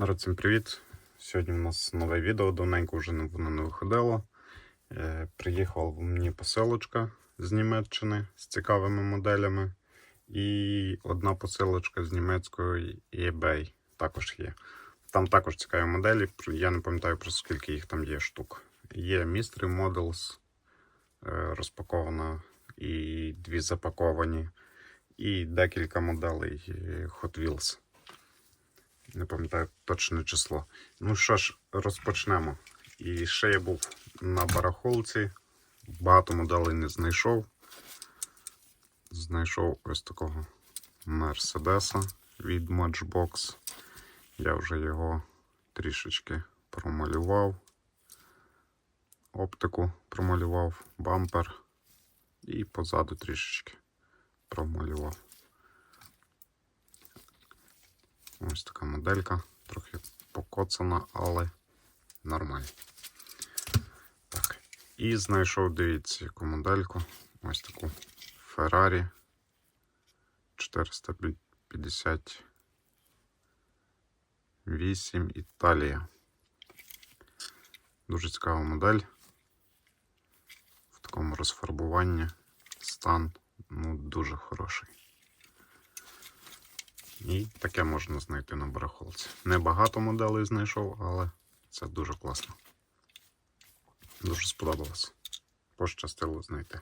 Народ, всім привіт! Сьогодні у нас нове відео, давненько вже воно не виходило. Е, Приїхала мені посилочка з Німеччини з цікавими моделями. І одна посилочка з німецької eBay також є. Там також цікаві моделі. Я не пам'ятаю про скільки їх там є штук. Є Mystery Models е, розпакована і дві запаковані, і декілька моделей е, Hot Wheels. Не пам'ятаю точне число. Ну що ж, розпочнемо. І ще я був на барахолці. Багато моделей не знайшов. Знайшов ось такого Мерседеса від Matchbox. Я вже його трішечки промалював. Оптику промалював, бампер і позаду трішечки промалював. Ось така моделька, трохи покоцана, але нормально. Так. І знайшов, дивіться, яку модельку. Ось таку Ferrari 458 Італія. Дуже цікава модель. В такому розфарбуванні. Стан ну, дуже хороший. І таке можна знайти на барахолці. Небагато моделей знайшов, але це дуже класно. Дуже сподобалось. Пощастило знайти.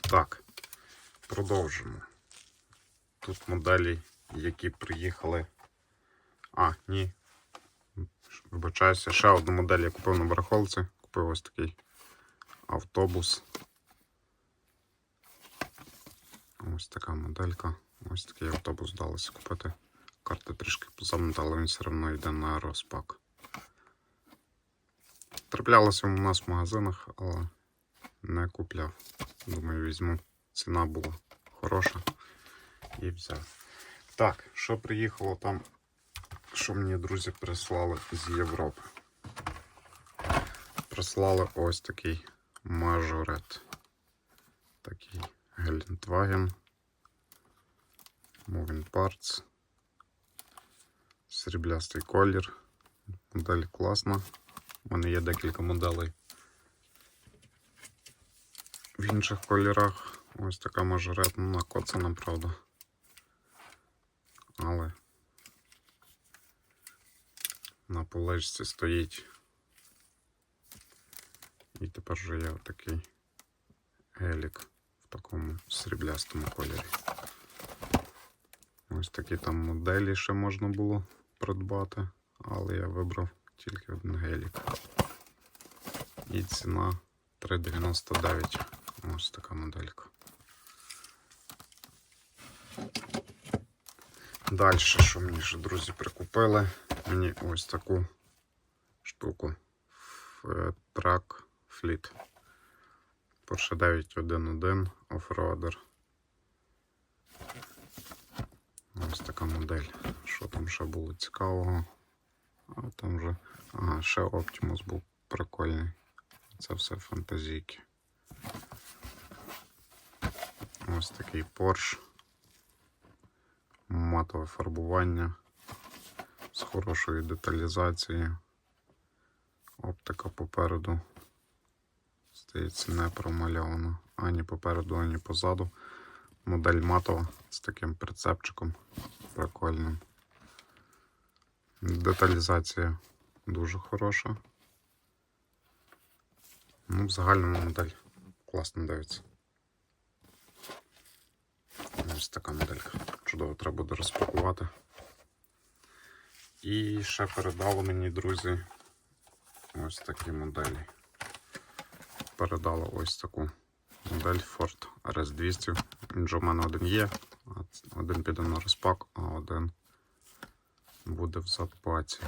Так, продовжимо. Тут моделі, які приїхали. А, ні. Вибачаюся, ще одну модель я купив на барахолці. Купив ось такий автобус. Ось така моделька. Ось такий автобус вдалося купити. Карта трішки позамотала, він все одно йде на розпак. Траплялося у нас в магазинах, але не купляв. Думаю, візьму. Ціна була хороша і взяв. Так, що приїхало там, що мені друзі прислали з Європи? Прислали ось такий мажорет. Такий Гелендваген. Moving Parts. Сріблястий колір. Модель класна. У мене є декілька моделей. В інших кольорах ось така мажоретна накоцана, правда. Але на поличці стоїть. І тепер вже є такий гелік в такому сріблястому кольорі. Ось такі там моделі ще можна було придбати, але я вибрав тільки один гелік. І ціна 3,99. Ось така моделька. Далі, що мені ще друзі прикупили? Мені ось таку штуку. Track Fleet. Porsche 911 Offroader. Ось така модель. Що там ще було цікавого? А там вже. Ага, ще Optimus був прикольний. Це все фантазійки. Ось такий Porsche. Матове фарбування з хорошою деталізацією. Оптика попереду. Здається, не промальована. Ані попереду, ані позаду. Модель матова з таким прицепчиком прикольним. Деталізація дуже хороша. Ну, в загальному модель класно дивиться. Ось така моделька. Чудово, треба буде розпакувати. І ще передали мені, друзі, ось такі моделі. Передали ось таку модель Ford RS200. Він вже в мене один є, один піде на розпак, а один буде в запаці.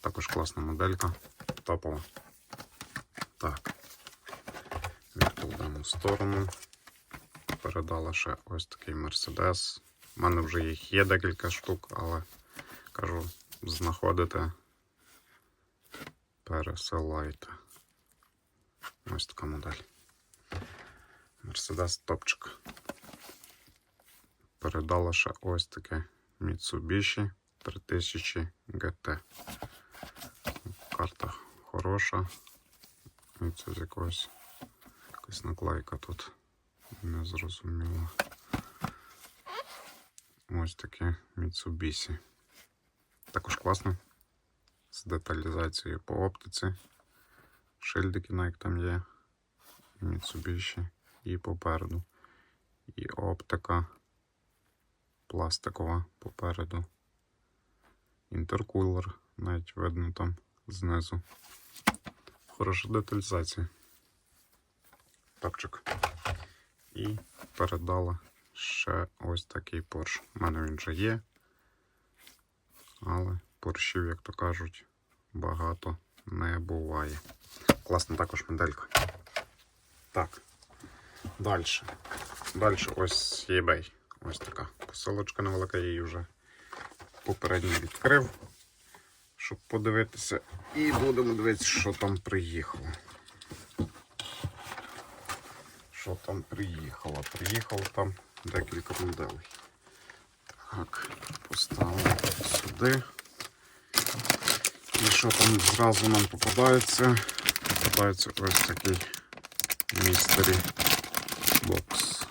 Також класна моделька, топова. Так, відкладемо в сторону. Передала ще ось такий Mercedes. У мене вже їх є декілька штук, але кажу, знаходите, пересилайте. Ось така модель. Мерседес топчик. Передала ще ось таке Mitsubishi 3000 GT. Карта хороша. Це з якогось якась наклейка тут. Не зрозуміло. Ось таке Mitsubishi. Також класно. З деталізацією по оптиці. Шильдики навіть там є. Mitsubishi. І попереду. І оптика пластикова попереду. Інтеркулер навіть видно там знизу. Хороша деталізація. Топчик. І передала ще ось такий порш. У мене він вже є. Але поршів, як то кажуть, багато не буває. Класна також моделька. Так. Далі. Далі ось eBay. Ось така посилочка невелика, я її вже попередньо відкрив, щоб подивитися. І будемо дивитися, що там приїхало. Що там приїхало? Приїхало там декілька моделей. Так, поставимо сюди. І що там зразу нам попадається? Попадається ось такий містері бокс.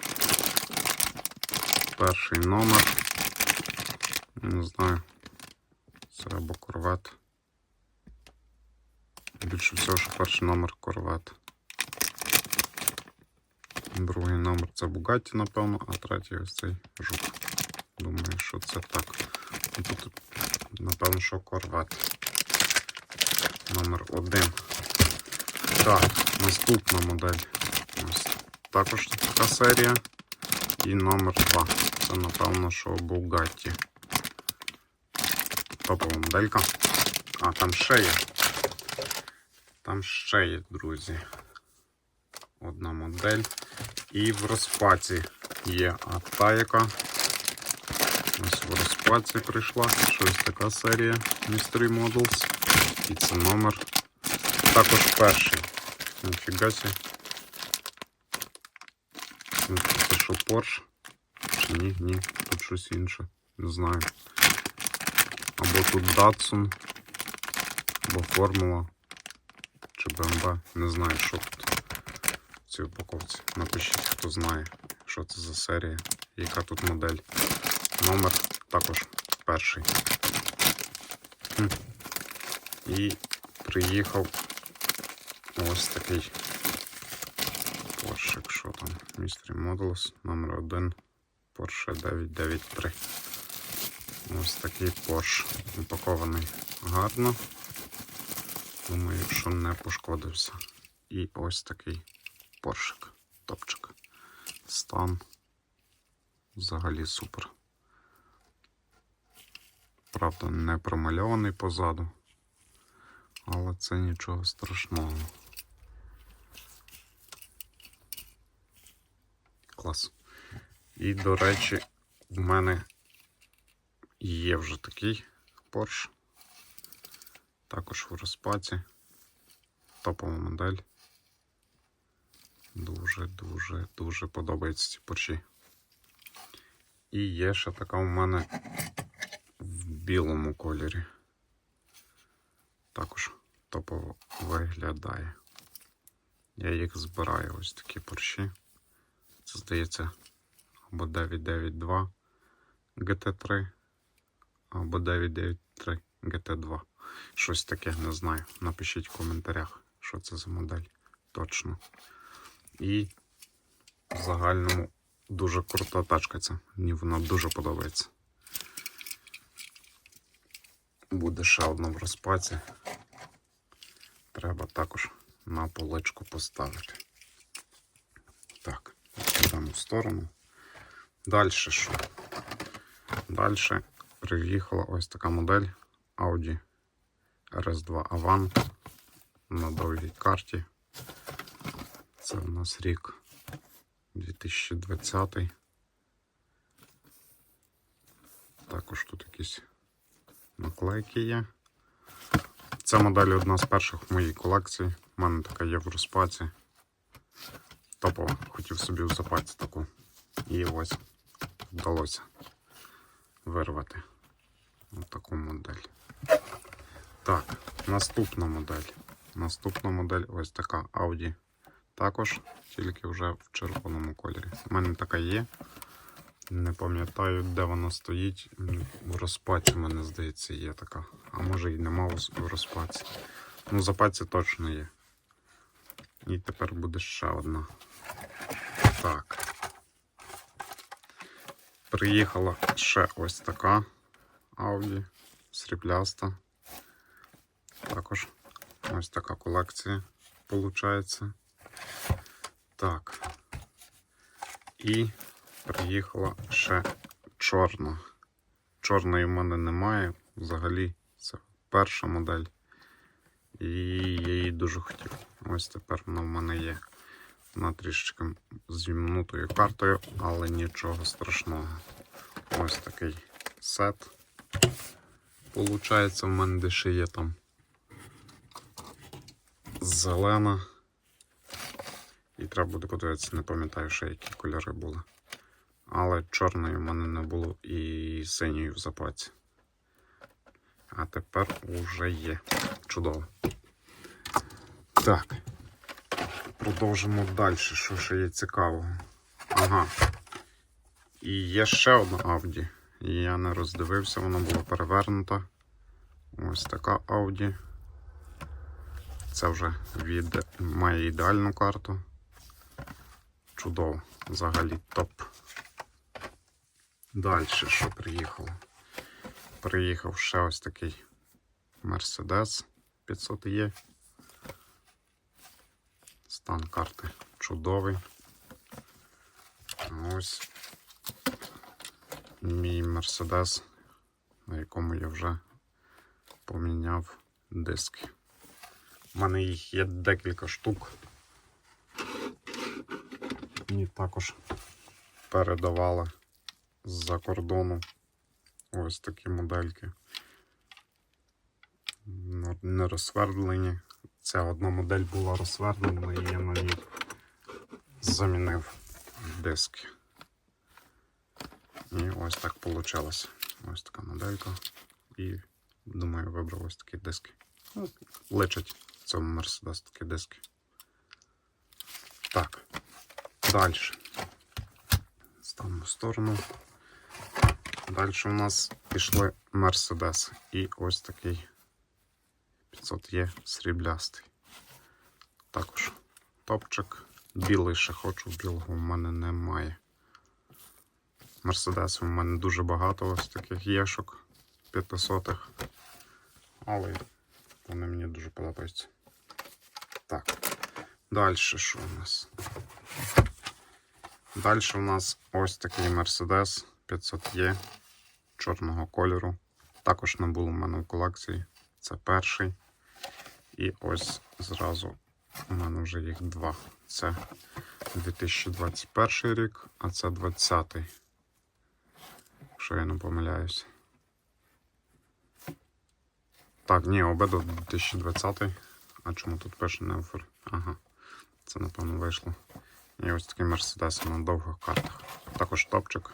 Перший номер. Не знаю. Це або корвет. Більше всього, що перший номер корвет. Другий номер це Бугатті, напевно, а третій ось цей жук. Думаю, що це так. Тут, напевно, що корвет. Номер один. Так, наступна модель. Ось також така серія. І номер 2. Це, напевно, що Bugatti. Топова моделька. А, там ще є. Там ще є, друзі. Одна модель. І в розпаці є а ось в розпаці прийшла. Щось така серія Mystery Models. І це номер. Також перший. Ніфіга сі. Ну, Це що Porsche? Чи ні, ні, тут щось інше. Не знаю. Або тут Datsun, або Формула, чи BMW. Не знаю, що тут в цій упаковці. Напишіть, хто знає, що це за серія, яка тут модель. Номер також перший. Хм. І приїхав ось такий Porsche, що там, Mystery Models, номер 1, Porsche 993. Ось такий Porsche. Упакований гарно. Думаю, що не пошкодився. І ось такий Поршик. Топчик. Стан взагалі супер. Правда, не промальований позаду, але це нічого страшного. Клас. І, до речі, в мене є вже такий Porsche. Також в розпаці. Топова модель. Дуже, дуже, дуже подобаються ці порші. І є ще така у мене в білому кольорі. Також топово виглядає. Я їх збираю ось такі порші. Це здається або 992 GT3, або 993 GT2. Щось таке, не знаю. Напишіть в коментарях, що це за модель точно. І в загальному дуже крута тачка ця. Мені вона дуже подобається. Буде ще одна в розпаці. Треба також на поличку поставити. Так, йдемо в сторону. Далі що? Далі приїхала ось така модель Audi RS2 Avant на довгій карті. Це у нас рік 2020. Також тут якісь наклейки є. Ця модель одна з перших в моїй колекції. У мене така є в розпаці. Топова, хотів собі в запаці таку. І ось вдалося вирвати. Таку модель. Так, наступна модель. Наступна модель ось така Audi. Також тільки вже в червоному кольорі. У мене така є. Не пам'ятаю, де вона стоїть. В розпаці, мене здається, є така. А може і нема в розпаці. Ну, в запаці точно є. І тепер буде ще одна. Так. Приїхала ще ось така Audi срібляста. Також ось така колекція виходить. Так. І приїхала ще чорна. Чорної в мене немає. Взагалі, це перша модель. І я її дуже хотів. Ось тепер вона в мене є. Вона трішечки з вімнутою картою, але нічого страшного. Ось такий сет. Получається, в мене де є там зелена. І треба буде подивитися, не пам'ятаю, ще які кольори були. Але чорної в мене не було і синьої в запаці. А тепер уже є. Чудово. Так. Продовжимо далі, що ще є цікавого. Ага. І є ще одна Audi. Я не роздивився, вона була перевернута. Ось така Audi. Це вже від має ідеальну карту. Чудово. Взагалі топ. Далі що приїхало? Приїхав ще ось такий Mercedes 500 є. Стан карти чудовий. Ось мій Мерседес, на якому я вже поміняв диски. У мене їх є декілька штук. Мені також передавали з-за кордону ось такі модельки. Не розсвердлені. Ця одна модель була розсвердлена і я на ній замінив диски. І ось так вийшло. Ось така моделька. І думаю, вибрав ось такі диски. Ну, личать цьому Мерседес такі диски. Так. Далі. Ставимо в сторону. Далі у нас пішли Мерседес. І ось такий 500 є сріблястий. Також топчик. Білий ще хочу, білого в мене немає. Мерседесів у мене дуже багато ось таких єшок 500 але вони мені дуже подобаються. Так, далі що у нас? Далі у нас ось такий Mercedes 500 є чорного кольору. Також не було в мене в колекції. Це перший. І ось зразу у мене вже їх два. Це 2021 рік, а це 20 Якщо я не помиляюсь. Так, ні, обидва 2020. А чому тут пише не офер? Ага. Це напевно вийшло. І ось такий Мерседес на довгих картах. Також топчик.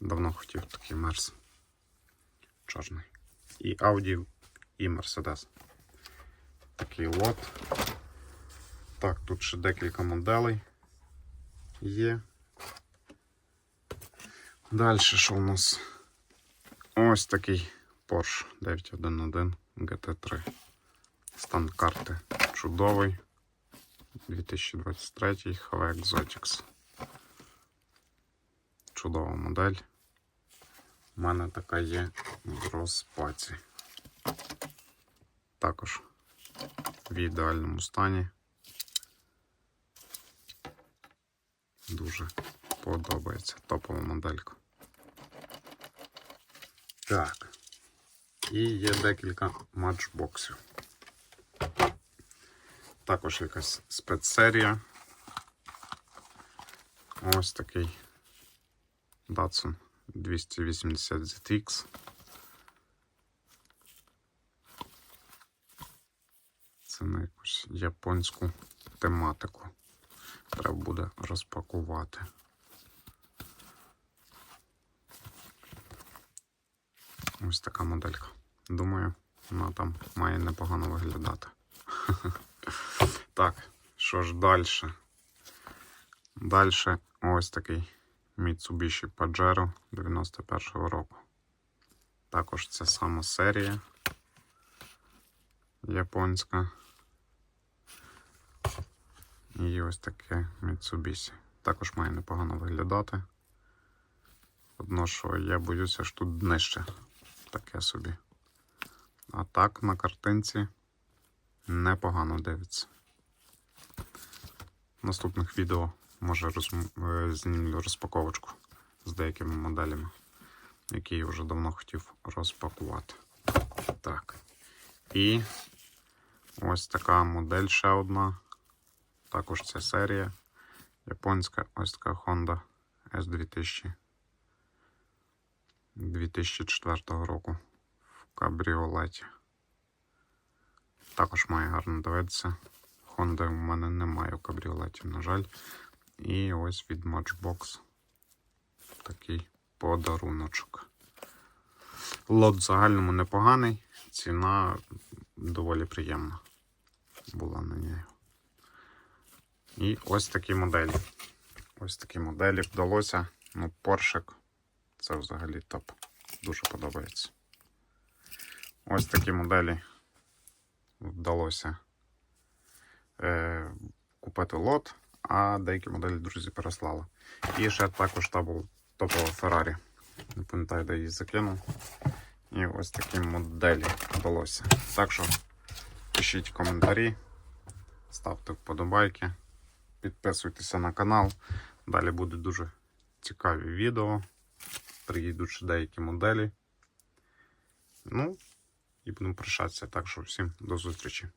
Давно хотів такий Мерс. Чорний. І Audi, і Mercedes. Такий лот. Так, тут ще декілька моделей є. Далі що у нас? Ось такий Porsche 911 GT3. Стан карти чудовий. 2023 HV Exotics. Чудова модель. У мене така є в розпаці. Також в ідеальному стані. Дуже подобається топова моделька. Так. І є декілька матчбоксів. Також якась спецсерія. Ось такий Datsun 280 ZX. На якусь японську тематику. Треба буде розпакувати. Ось така моделька. Думаю, вона там має непогано виглядати. Так, що ж далі? Далі ось такий Mitsubishi Pajero 91-го року. Також це сама серія японська. І ось таке Mitsubishi. Також має непогано виглядати. Одно, що я боюся, що тут днище таке собі. А так на картинці непогано дивиться. В наступних відео може роз... е, знімлю розпаковочку з деякими моделями, які я вже давно хотів розпакувати. Так. І ось така модель ще одна. Також ця серія. Японська ось така Honda S2000 2004 року в кабріолеті. Також має гарно дивитися. Honda у мене немає в кабріолеті, на жаль. І ось від Matchbox такий подаруночок. Лот в загальному непоганий, ціна доволі приємна була на неї. І ось такі моделі. Ось такі моделі вдалося. Ну, поршик це взагалі топ. Дуже подобається. Ось такі моделі вдалося е, купити лот, а деякі моделі друзі переслали. І ще також та був топова Феррарі. Не пам'ятаю, де її закинув. І ось такі моделі вдалося. Так що пишіть коментарі, ставте вподобайки, підписуйтеся на канал. Далі буде дуже цікаві відео. Приїдуть ще деякі моделі. Ну, і будемо прощатися. Так що всім до зустрічі.